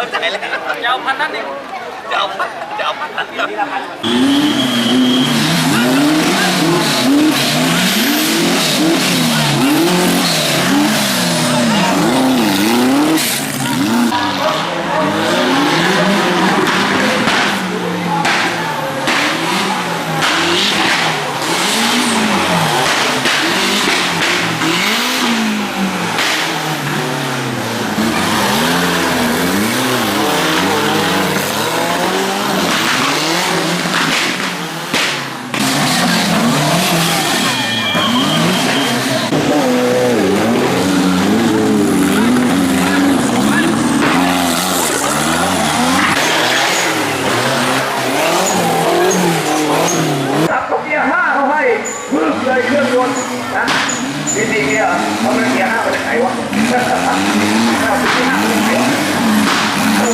เข้าใจแล้วยาวพันนั้นเองจะเอาพันจะเอาพันนั้น ตับตกเกียร์ห้าเข้าให้พึ่งเลยเครื่องย นต์นะวิธีเกียร์เอาเป็นเกียร์ห้าไปจากไหนวะเอาไปที่ห้าไปจากไหนวโอ้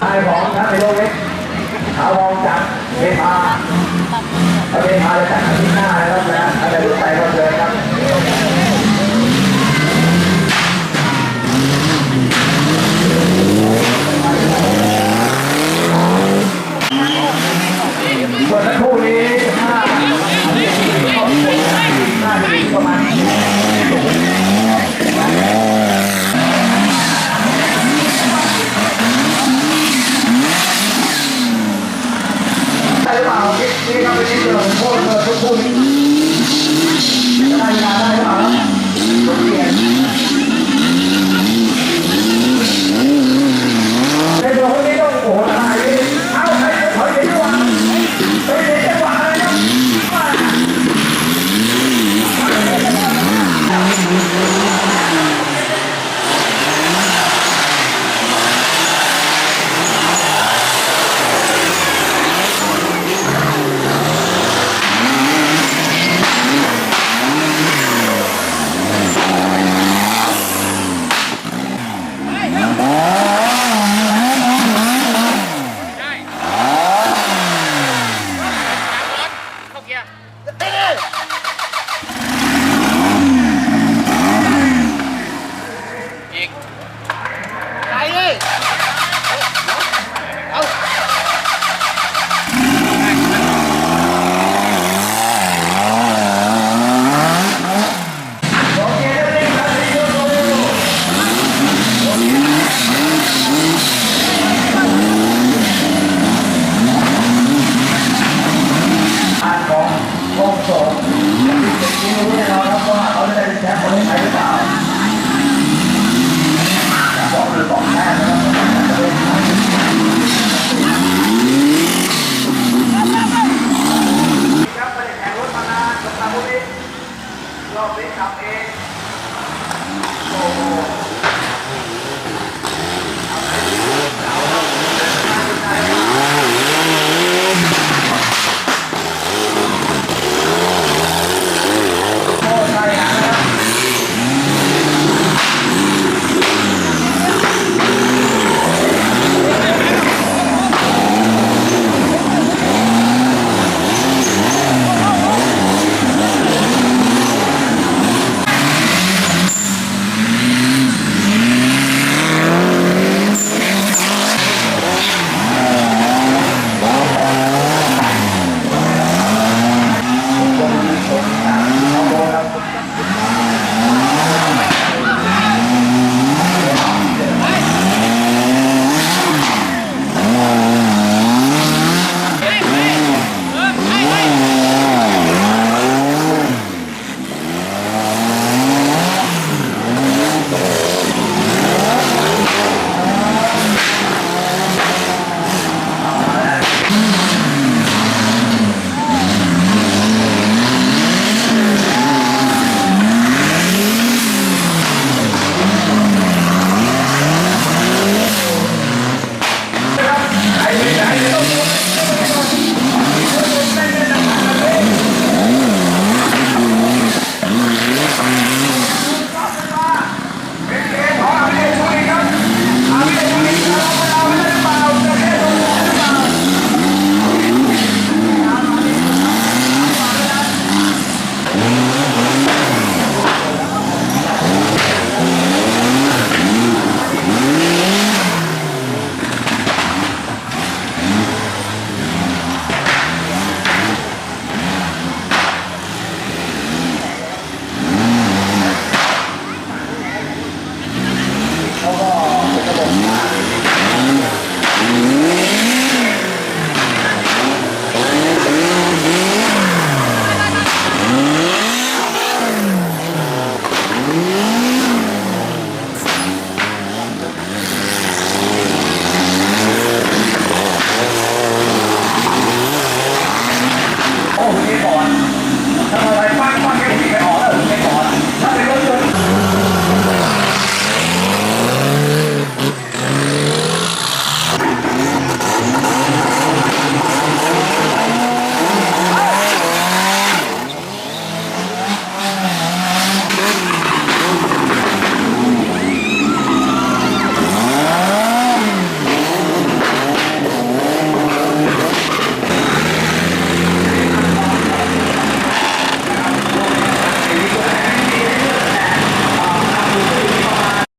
ไอ้ของท่านในโลกเล็กขาวองจากเบพาเบพาจะจัดอาที่หน้านะครับ